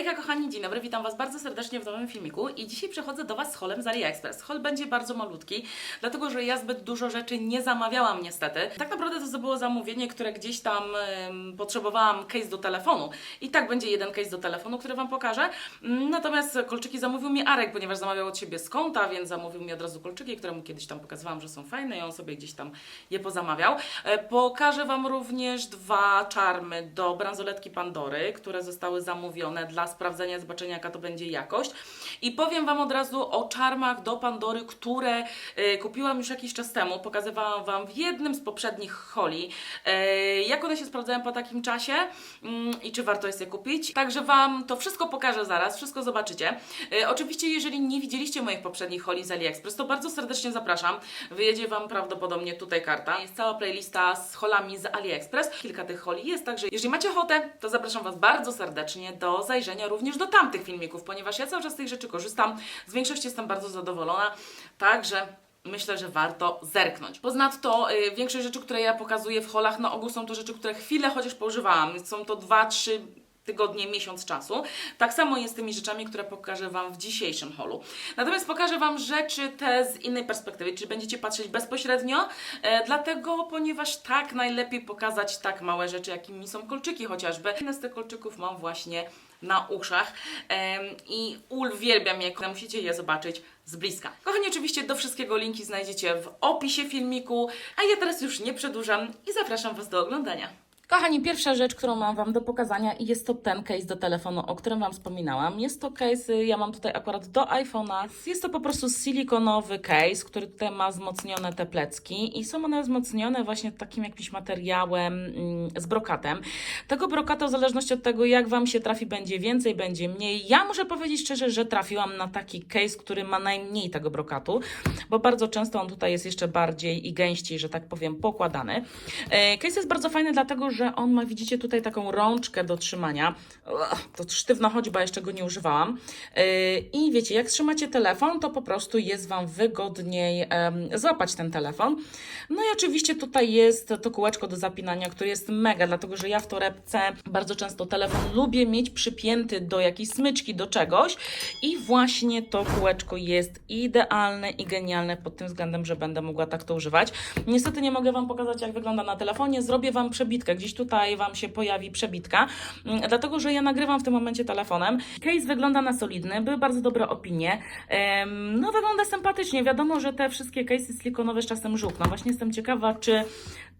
Hejka kochani, dzień dobry, witam Was bardzo serdecznie w nowym filmiku i dzisiaj przechodzę do Was z holem z AliExpress. Hol będzie bardzo malutki, dlatego że ja zbyt dużo rzeczy nie zamawiałam niestety. Tak naprawdę to było zamówienie, które gdzieś tam potrzebowałam case do telefonu i tak będzie jeden case do telefonu, który Wam pokażę. Mm, Natomiast kolczyki zamówił mi Arek, ponieważ zamawiał od siebie z konta, więc zamówił mi od razu kolczyki, które mu kiedyś tam pokazywałam, że są fajne i on sobie gdzieś tam je pozamawiał. E, Pokażę Wam również dwa czarmy do bransoletki Pandory, które zostały zamówione dla sprawdzenia, zobaczenia jaka to będzie jakość. I powiem Wam od razu o czarmach do Pandory, które e, kupiłam już jakiś czas temu. Pokazywałam Wam w jednym z poprzednich holi, e, jak one się sprawdzają po takim czasie mm, i czy warto jest je kupić. Także Wam to wszystko pokażę zaraz, wszystko zobaczycie. E, oczywiście, jeżeli nie widzieliście moich poprzednich holi z AliExpress, to bardzo serdecznie zapraszam. Wyjedzie Wam prawdopodobnie tutaj karta. Jest cała playlista z holami z AliExpress. Kilka tych holi jest, także jeżeli macie ochotę, to zapraszam Was bardzo serdecznie do zajrzenia również do tamtych filmików, ponieważ ja cały czas z tych rzeczy korzystam. Z większości jestem bardzo zadowolona, także myślę, że warto zerknąć. Ponadto y, większość rzeczy, które ja pokazuję w holach, na ogół są to rzeczy, które chwilę chociaż poużywałam. Są to 2-3 tygodnie, miesiąc czasu. Tak samo jest z tymi rzeczami, które pokażę Wam w dzisiejszym holu. Natomiast pokażę Wam rzeczy te z innej perspektywy, czyli będziecie patrzeć bezpośrednio, e, dlatego, ponieważ tak najlepiej pokazać tak małe rzeczy, jakimi są kolczyki chociażby. Jedne z tych kolczyków mam właśnie na uszach i uwielbiam je, musicie je zobaczyć z bliska. Kochani, oczywiście do wszystkiego linki znajdziecie w opisie filmiku, a ja teraz już nie przedłużam i zapraszam Was do oglądania. Kochani, pierwsza rzecz, którą mam Wam do pokazania i jest to ten case do telefonu, o którym Wam wspominałam. Jest to case, ja mam tutaj akurat do iPhone'a. Jest to po prostu silikonowy case, który tutaj ma wzmocnione te plecki i są one wzmocnione właśnie takim jakimś materiałem mm, z brokatem. Tego brokatu w zależności od tego, jak Wam się trafi, będzie więcej, będzie mniej. Ja muszę powiedzieć szczerze, że trafiłam na taki case, który ma najmniej tego brokatu, bo bardzo często on tutaj jest jeszcze bardziej i gęściej, że tak powiem, pokładany. E, Case jest bardzo fajny, dlatego że on ma, widzicie, tutaj taką rączkę do trzymania. To sztywno chodzi, bo jeszcze go nie używałam. E, I wiecie, jak trzymacie telefon, to po prostu jest Wam wygodniej złapać ten telefon. No i oczywiście tutaj jest to kółeczko do zapinania, które jest mega, dlatego że ja w torebce bardzo często telefon lubię mieć przypięty do jakiejś smyczki, do czegoś i właśnie to kółeczko jest idealne i genialne pod tym względem, że będę mogła tak to używać. Niestety nie mogę Wam pokazać, jak wygląda na telefonie. Zrobię Wam przebitkę. Gdzieś tutaj Wam się pojawi przebitka, mm, dlatego że ja nagrywam w tym momencie telefonem. Case wygląda na solidny, były bardzo dobre opinie. No, wygląda sympatycznie. Wiadomo, że te wszystkie case'y silikonowe z czasem żółkną. Właśnie jestem ciekawa, czy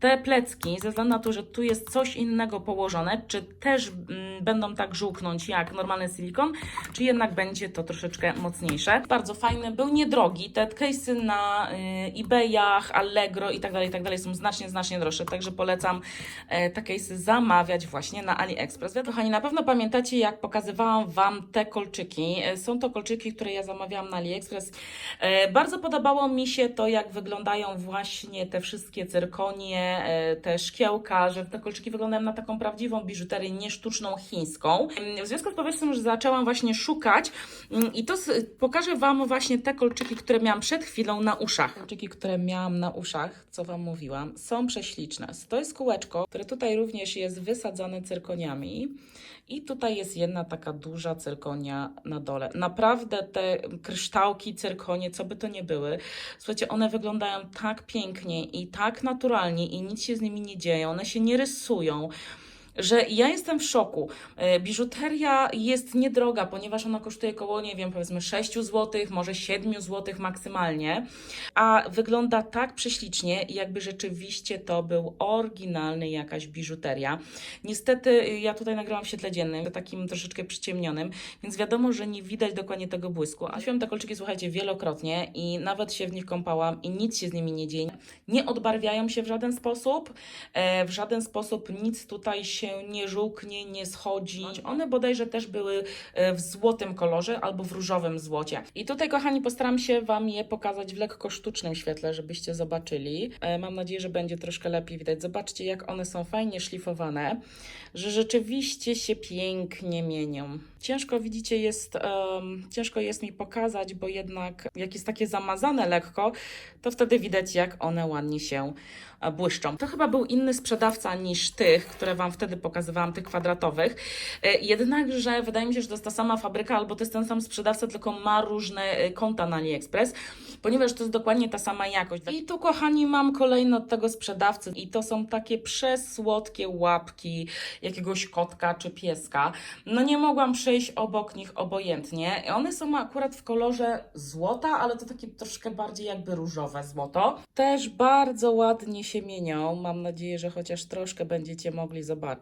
te plecki, ze względu na to, że tu jest coś innego położone, czy też mm, będą tak żółknąć jak normalny silikon, czy jednak będzie to troszeczkę mocniejsze. Bardzo fajny, był niedrogi. Te case'y na y, eBayach, Allegro i tak dalej, i tak dalej są znacznie, znacznie droższe, także polecam e, te case'y zamawiać właśnie na AliExpress. Wy, kochani, na pewno pamiętacie, jak pokazywałam Wam te kolczyki. E, Są to kolczyki, które ja zamawiałam na AliExpress. E, Bardzo podobało mi się to, jak wyglądają właśnie te wszystkie cyrkonie, e, te szkiełka, że te kolczyki wyglądają na taką prawdziwą biżuterię, nie sztuczną chińską. W związku z powyższym, że zaczęłam właśnie szukać mm, i to pokażę Wam właśnie te kolczyki, które miałam przed chwilą na uszach. Kolczyki, które miałam na uszach, co Wam mówiłam, są prześliczne. To jest kółeczko, które tutaj również jest wysadzone cyrkoniami. I tutaj jest jedna taka duża cyrkonia na dole. Naprawdę te kryształki, cyrkonie, co by to nie były, słuchajcie, one wyglądają tak pięknie i tak naturalnie i nic się z nimi nie dzieje, one się nie rysują że ja jestem w szoku. E, Biżuteria jest niedroga, ponieważ ona kosztuje około, nie wiem, powiedzmy 6 zł, może 7 zł maksymalnie, a wygląda tak prześlicznie, jakby rzeczywiście to był oryginalny jakaś biżuteria. Niestety y, ja tutaj nagrałam w świetle dziennym, takim troszeczkę przyciemnionym, więc wiadomo, że nie widać dokładnie tego błysku. A te kolczyki, słuchajcie, wielokrotnie i nawet się w nich kąpałam i nic się z nimi nie dzieje. Nie odbarwiają się w żaden sposób, e, w żaden sposób nic tutaj się nie żółknie, nie schodzi. One bodajże też były e, w złotym kolorze albo w różowym złocie. I tutaj, kochani, postaram się Wam je pokazać w lekko sztucznym świetle, żebyście zobaczyli. E, Mam nadzieję, że będzie troszkę lepiej widać. Zobaczcie, jak one są fajnie szlifowane, że rzeczywiście się pięknie mienią. Ciężko, widzicie, jest, em, ciężko jest mi pokazać, bo jednak jak jest takie zamazane lekko, to wtedy widać, jak one ładnie się e, błyszczą. To chyba był inny sprzedawca niż tych, które Wam wtedy wtedy pokazywałam tych kwadratowych. E, Jednakże wydaje mi się, że to jest ta sama fabryka, albo to jest ten sam sprzedawca, tylko ma różne e, konta na AliExpress, ponieważ to jest dokładnie ta sama jakość. I tu, kochani, mam kolejny od tego sprzedawcy i to są takie przesłodkie łapki jakiegoś kotka czy pieska. No nie mogłam przejść obok nich obojętnie. One są akurat w kolorze złota, ale to takie troszkę bardziej jakby różowe złoto. Też bardzo ładnie się mienią. Mam nadzieję, że chociaż troszkę będziecie mogli zobaczyć.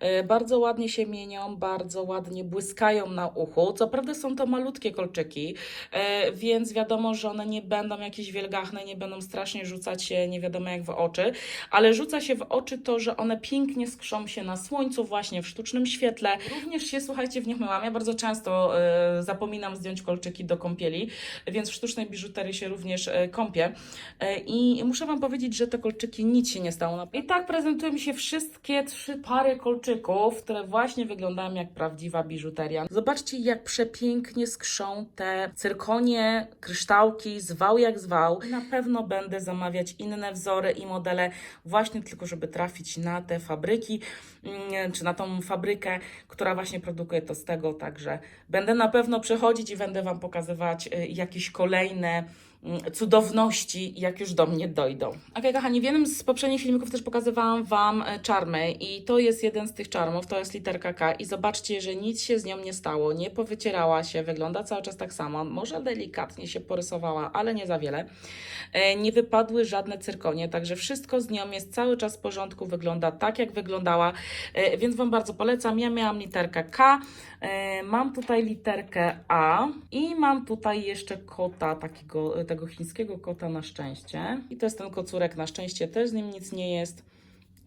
E, Bardzo ładnie się mienią, bardzo ładnie błyskają na uchu. Co prawda są to malutkie kolczyki, e, więc wiadomo, że one nie będą jakieś wielgachne, nie będą strasznie rzucać się nie wiadomo jak w oczy, ale rzuca się w oczy to, że one pięknie skrzą się na słońcu, właśnie w sztucznym świetle. Również się, słuchajcie, w nich myłam. Ja bardzo często e, zapominam zdjąć kolczyki do kąpieli, więc w sztucznej biżuterii się również kąpię. I muszę Wam powiedzieć, że te kolczyki nic się nie stało. I tak prezentują mi się wszystkie trzy pary kolczyków, które właśnie wyglądają jak prawdziwa biżuteria. Zobaczcie, jak przepięknie skrzą te cyrkonie, kryształki, zwał jak zwał. Na pewno będę zamawiać inne wzory i modele, właśnie tylko, żeby trafić na te fabryki, mm, czy na tą fabrykę, która właśnie produkuje to z tego. Także będę na pewno przechodzić i będę Wam pokazywać y, jakieś kolejne cudowności, jak już do mnie dojdą. Ok, kochani, w jednym z poprzednich filmików też pokazywałam Wam e, czarmy i to jest jeden z tych czarmów, to jest literka K i zobaczcie, że nic się z nią nie stało, nie powycierała się, wygląda cały czas tak samo, może delikatnie się porysowała, ale nie za wiele. E, Nie wypadły żadne cyrkonie, także wszystko z nią jest cały czas w porządku, wygląda tak, jak wyglądała, E, więc Wam bardzo polecam. Ja miałam literkę K, mam tutaj literkę A i mam tutaj jeszcze kota, takiego, tego chińskiego kota na szczęście. I to jest ten kocurek na szczęście, też z nim nic nie jest.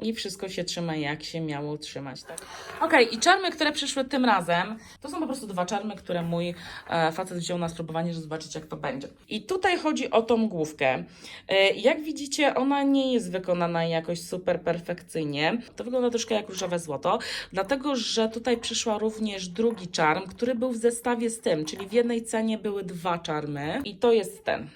I wszystko się trzyma jak się miało trzymać, tak? Okej, i czarmy, które przyszły tym razem, to są po prostu dwa czarmy, które mój e, facet wziął na spróbowanie, żeby zobaczyć jak to będzie. I tutaj chodzi o tą główkę. E, jak widzicie, ona nie jest wykonana jakoś super perfekcyjnie. To wygląda troszkę jak różowe złoto, dlatego że tutaj przyszła również drugi czarm, który był w zestawie z tym, czyli w jednej cenie były dwa czarmy i to jest ten.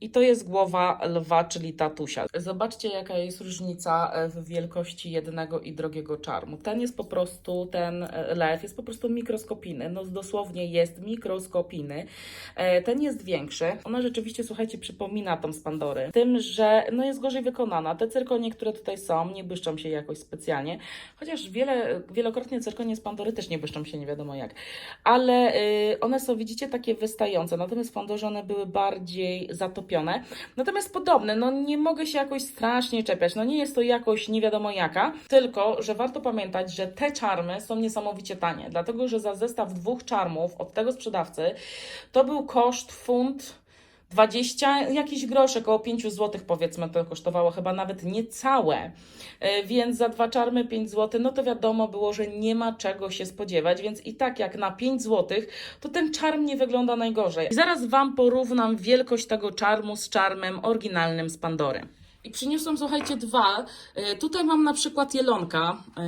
I to jest głowa lwa, czyli tatusia. Zobaczcie, jaka jest różnica e, w wielkości jednego i drugiego czarmu. Ten jest po prostu, ten e, lew jest po prostu mikroskopijny. No dosłownie jest mikroskopijny. E, Ten jest większy. Ona rzeczywiście, słuchajcie, przypomina tą z Pandory. Tym, że no jest gorzej wykonana. Te cyrkonie, które tutaj są, nie błyszczą się jakoś specjalnie. Chociaż wiele, wielokrotnie cyrkonie z Pandory też nie błyszczą się nie wiadomo jak. Ale y, one są, widzicie, takie wystające. Natomiast w Pandorze one były bardziej zatopione. Natomiast podobne, no nie mogę się jakoś strasznie czepiać. No nie jest to jakoś nie wiadomo jaka, tylko że warto pamiętać, że te czarmy są niesamowicie tanie, dlatego że za zestaw dwóch czarmów od tego sprzedawcy to był koszt funt 20, jakiś groszy, około 5 zł powiedzmy to kosztowało, chyba nawet niecałe. E, Więc za dwa czarmy 5 zł, no to wiadomo było, że nie ma czego się spodziewać, więc i tak jak na 5 zł, to ten czarm nie wygląda najgorzej. I zaraz Wam porównam wielkość tego czarmu z czarmem oryginalnym z Pandory. I przyniosłam, słuchajcie, dwa. E, Tutaj mam na przykład jelonka e,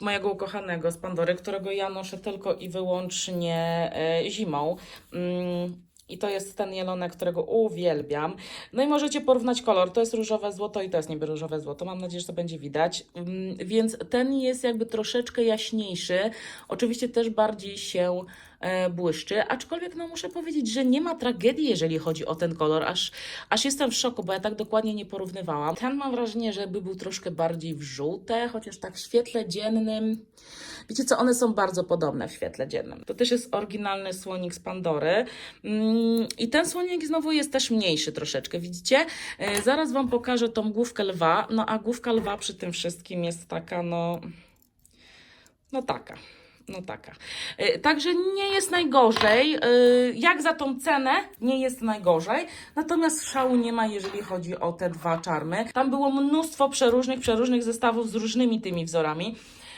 mojego ukochanego z Pandory, którego ja noszę tylko i wyłącznie zimą. I to jest ten jelonek, którego uwielbiam. No i możecie porównać kolor. To jest różowe złoto i to jest niby różowe złoto. Mam nadzieję, że to będzie widać. Mm, Więc ten jest jakby troszeczkę jaśniejszy. Oczywiście też bardziej się błyszczy, aczkolwiek no muszę powiedzieć, że nie ma tragedii, jeżeli chodzi o ten kolor, aż, aż jestem w szoku, bo ja tak dokładnie nie porównywałam. Ten mam wrażenie, że by był troszkę bardziej w żółte, chociaż tak w świetle dziennym. Wiecie co, one są bardzo podobne w świetle dziennym. To też jest oryginalny słonik z Pandory. Mm, I ten słonik znowu jest też mniejszy troszeczkę, widzicie? E, Zaraz Wam pokażę tą główkę lwa, no a główka lwa przy tym wszystkim jest taka, no... No taka. No taka. E, Także nie jest najgorzej. E, Jak za tą cenę nie jest najgorzej. Natomiast szału nie ma, jeżeli chodzi o te dwa czarmy. Tam było mnóstwo przeróżnych, przeróżnych zestawów z różnymi tymi wzorami.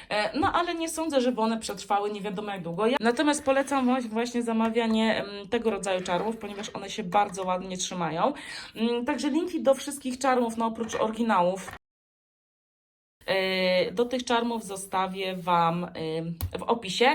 E, No ale nie sądzę, żeby one przetrwały nie wiadomo jak długo. Ja natomiast polecam właśnie zamawianie tego rodzaju czarmów, ponieważ one się bardzo ładnie trzymają. Mm, Także linki do wszystkich czarmów, no oprócz oryginałów, Do tych czarmów zostawię Wam yy, w opisie.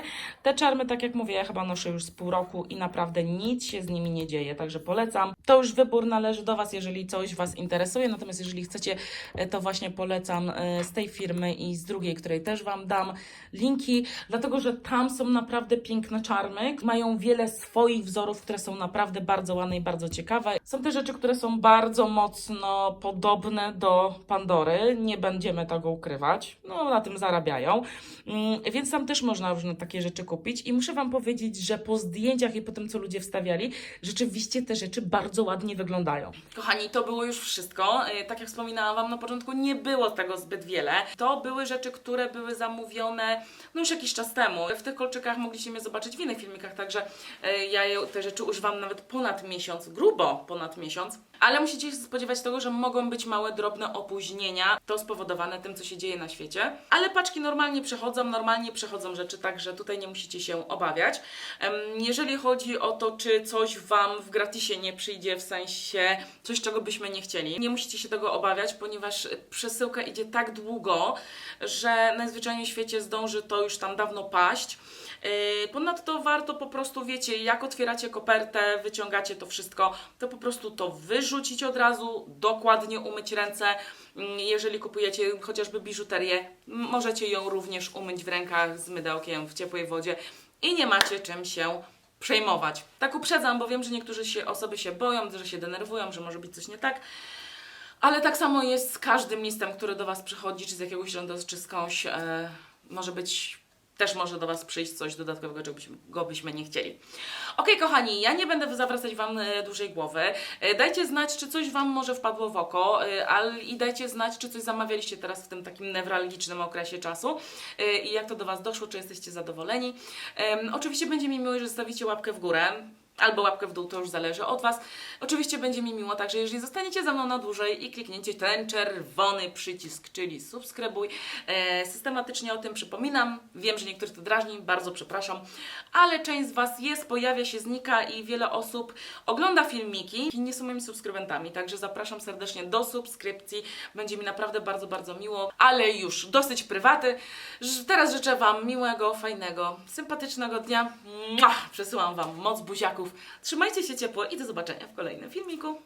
Te czarmy, tak jak mówię, ja chyba noszę już z pół roku i naprawdę nic się z nimi nie dzieje, także polecam. To już wybór należy do Was, jeżeli coś Was interesuje, natomiast jeżeli chcecie, yy, to właśnie polecam z tej firmy i z drugiej, której też Wam dam linki, dlatego że tam są naprawdę piękne czarmy, mają wiele swoich wzorów, które są naprawdę bardzo ładne i bardzo ciekawe. Są te rzeczy, które są bardzo mocno podobne do Pandory, nie będziemy tego ukrywać, no na tym zarabiają, Mm, więc tam też można różne takie rzeczy kupić i muszę Wam powiedzieć, że po zdjęciach i po tym, co ludzie wstawiali, rzeczywiście te rzeczy bardzo ładnie wyglądają. Kochani, to było już wszystko. E, Tak jak wspominałam Wam na początku, nie było tego zbyt wiele. To były rzeczy, które były zamówione no już jakiś czas temu. W tych kolczykach mogliście mnie zobaczyć w innych filmikach, także e, ja te rzeczy używam nawet ponad miesiąc, grubo ponad miesiąc. Ale musicie się spodziewać tego, że mogą być małe, drobne opóźnienia. To spowodowane tym, co się dzieje na świecie. Ale paczki normalnie przechodzą, normalnie przechodzą rzeczy, także tutaj nie musicie się obawiać. Jeżeli chodzi o to, czy coś Wam w gratisie nie przyjdzie, w sensie coś, czego byśmy nie chcieli, nie musicie się tego obawiać, ponieważ przesyłka idzie tak długo, że najzwyczajniej w świecie zdąży to już tam dawno paść. Yy, Ponadto warto po prostu, wiecie, jak otwieracie kopertę, wyciągacie to wszystko, to po prostu to wyrzucić od razu, dokładnie umyć ręce. Mm, Jeżeli kupujecie chociażby biżuterię, możecie ją również umyć w rękach z mydełkiem w ciepłej wodzie i nie macie czym się przejmować. Tak uprzedzam, bo wiem, że niektóre się, osoby się boją, że się denerwują, że może być coś nie tak. Ale tak samo jest z każdym listem, który do Was przychodzi, czy z jakiegoś rzędu, czy skądś. E, może być, też może do Was przyjść coś dodatkowego, czego byśmy, nie chcieli. Okej, kochani, ja nie będę zawracać Wam e, dłużej głowy. E, dajcie znać, czy coś Wam może wpadło w oko e, i dajcie znać, czy coś zamawialiście teraz w tym takim newralgicznym okresie czasu i jak to do Was doszło, czy jesteście zadowoleni. Oczywiście będzie mi miło, że zostawicie łapkę w górę. Albo łapkę w dół, to już zależy od Was. Oczywiście będzie mi miło także, jeżeli zostaniecie ze mną na dłużej i klikniecie ten czerwony przycisk, czyli subskrybuj. E, systematycznie o tym przypominam. Wiem, że niektórych to drażni, bardzo przepraszam, ale część z Was jest, pojawia się, znika i wiele osób ogląda filmiki i nie są moimi subskrybentami, także zapraszam serdecznie do subskrypcji. Będzie mi naprawdę bardzo, bardzo miło, ale już dosyć prywaty. Teraz życzę Wam miłego, fajnego, sympatycznego dnia. Mua! Przesyłam Wam moc buziaków. Trzymajcie się ciepło i do zobaczenia w kolejnym filmiku.